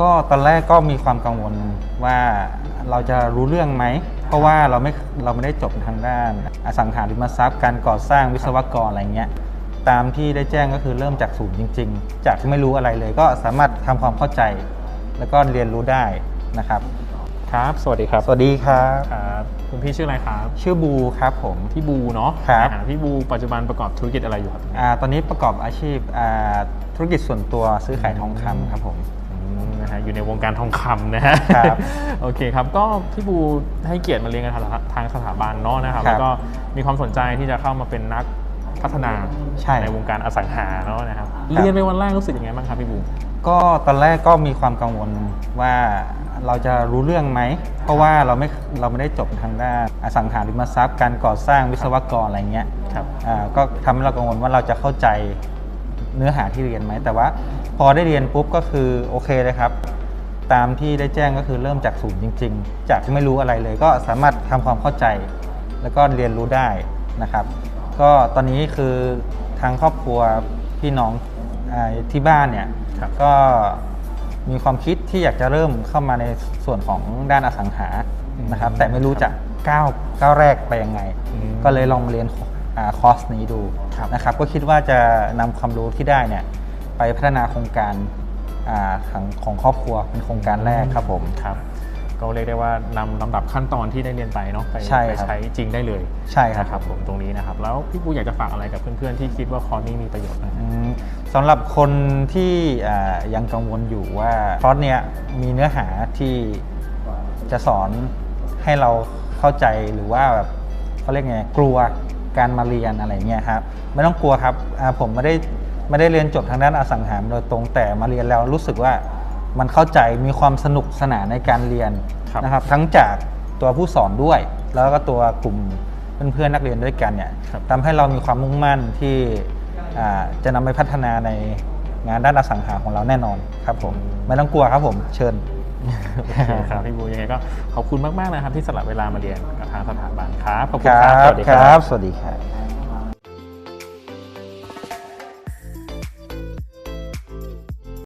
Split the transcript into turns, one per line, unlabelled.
ก็ตอนแรกก็มีความกังวลว่าเราจะรู้เรื่องไหม เพราะว่าเราไม่เราไม่ได้จบทางด้าน อสังหาริมทรัพย์ การก่อสร้างวิศวกรอะไรเงี้ยตามที่ได้แจ้งก็คือเริ่มจากศูนย์จริง ๆ จากที่ไม่รู้อะไรเลย ก็สามารถทำความเข้าใจ แล้วก็เรียนรู้ได้นะครับ
ครับ สวัสดีครับ
สวัสดีครับ
ครับคุณพี่ชื่ออะไรครับ
ชื่อบูครับผม
พี่บูเนาะ
ครับ
อ่าพี่บูปัจจุบันประกอบธุรกิจอะไรอยู่ครับ
อาตอนนี้ประกอบอาชีพอ่าธุรกิจส่วนตัวซื้อขายทองคำครับผม
อืมนะ ฮะอยู่ในวงการทองคำนะฮะ
ครับ
โอเคครับก็พี่บูให้เกียรติมาเรียนกันทางสถาบันเนาะนะครับ
ครับ
แล้วก็มีความสนใจที่จะเข้ามาเป็นนักพัฒนา
ใช่
วงการอสังหาเนาะนะครับเรียนไปวันแรกรู้สึกยังไงบ้างครับพี่บู
ก็ตอนแรกก็มีความกังวลว่าเราจะรู้เรื่องไหม เพราะว่าเราไม่เราไม่ได้จบทางด้านอสังหาริมทรัพย์ การก่อสร้างวิศวกรอะไรเงี้ย
ครับ
อ่าก็ทำให้เรากังวลว่าเราจะเข้าใจ เนื้อหาที่เรียนไหม แต่ว่าพอได้เรียนปุ๊บก็คือโอเคเลยครับ ตามที่ได้แจ้งก็คือเริ่มจากศูนย์จริง ๆ จากที่ไม่รู้อะไรเลยก็สามารถทำความเข้าใจ แล้วก็เรียนรู้ได้นะครับ ก็ตอนนี้คือทางครอบครัวพี่น้องอาที่บ้านเนี่ย
ครับ
ก็มีความคิดที่อยากจะเริ่มเข้ามาในส่วนของด้านอสังหานะครับ แต่ไม่รู้จะก้าวก้าวแรกไปยังไง
อืม
ก็เลยลองมาเรียนอา คอร์สนี้ดู
ครับ
นะครับก็คิดว่าจะนำความรู้ที่ได้เนี่ยไปพัฒนาโครงการอ่าของของครอบครัวเป็นโครงการแรกครับผม
ครับก็เรียกได้ว่านำลำดับขั้นตอนที่ได้เรียนไปเนาะไป
ใช่
ไป
ครับ
ใช้จริงได้เลย
ใช่ครับ
นะครับผมตรงนี้นะครับ แล้วพี่ปูอยากจะฝากอะไรกับเพื่อนๆที่คิดว่าคอร์สนี้มีประโยชน์นะ
อืมสำหรับคนที่อ่ายังกังวลอยู่ว่าคอร์สเนี้ยมีเนื้อหาที่จะสอนให้เราเข้าใจหรือว่าแบบเขาเรียกไงกลัว การมาเรียนอะไรเงี้ยครับไม่ต้องกลัวครับอ่าผมไม่ได้ไม่ได้เรียนจบทางด้านอสังหารโดยตรงแต่มาเรียนแล้วรู้สึกว่ามันเข้าใจมีความสนุกสนานในการเรียน
ครับ
นะครับ ทั้งจากตัวผู้สอนด้วย แล้วก็ตัวกลุ่มเพื่อนๆนักเรียนด้วยกันเนี่ย
ครับ
ทำให้เรามีความมุ่งมั่นที่อ่าจะนำไปพัฒนาในงานด้านอสังหาของเราแน่นอนครับผมไม่ต้องกลัวครับผมเชิญ
โอเคครับพี่บูยังไงก็ขอบคุณมากๆนะครับที่สละเวลามาเรียนกับทางสถาบันครับขอบ
ค
คุณ
รั
ครับส
บ
วัสดี
ค
ค
รั
รับ
บสวัสดีครับ